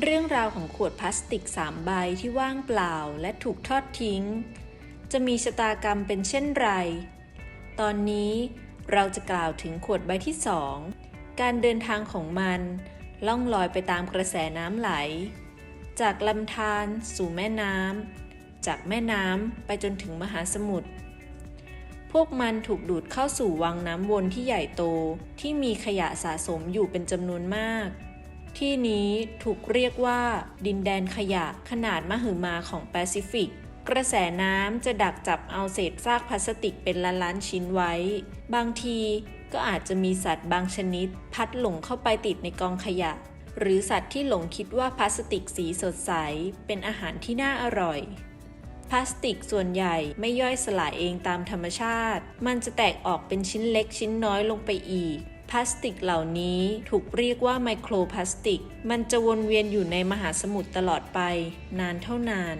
เรื่องราวของขวดพลาสติก3ใบที่ว่างเปล่าและถูกทอดทิ้ง จะมีชะตากรรมเป็นเช่นไร ตอนนี้เราจะกล่าวถึงขวดใบที่2การเดินทางของมันล่องลอยไปตามกระแสน้ำไหล จากลำธารสู่แม่น้ำ จากแม่น้ำไปจนถึงมหาสมุทร พวกมันถูกดูดเข้าสู่วังน้ำวนที่ใหญ่โตที่มีขยะสะสมอยู่เป็นจำนวนมาก ที่นี้ถูกเรียกว่า ดินแดนขยะขนาดมหึมาของแปซิฟิก กระแสน้ำจะดักจับเอาเศษซากพลาสติกเป็นล้านล้านๆชิ้นไว้ บางทีก็อาจจะมีสัตว์บางชนิด พัดหลงเข้าไปติดในกองขยะ หรือสัตว์ที่หลงคิดว่าพลาสติกสีสดใส เป็นอาหารที่น่าอร่อยพลาสติกส่วนใหญ่ไม่ย่อยสลายเองตามธรรมชาติ มันจะแตกออกเป็นชิ้นเล็กชิ้นน้อยลงไปอีก พลาสติกเหล่านี้ถูกเรียกว่าไมโครพลาสติก มันจะวนเวียนอยู่ในมหาสมุทรตลอดไป นานเท่านาน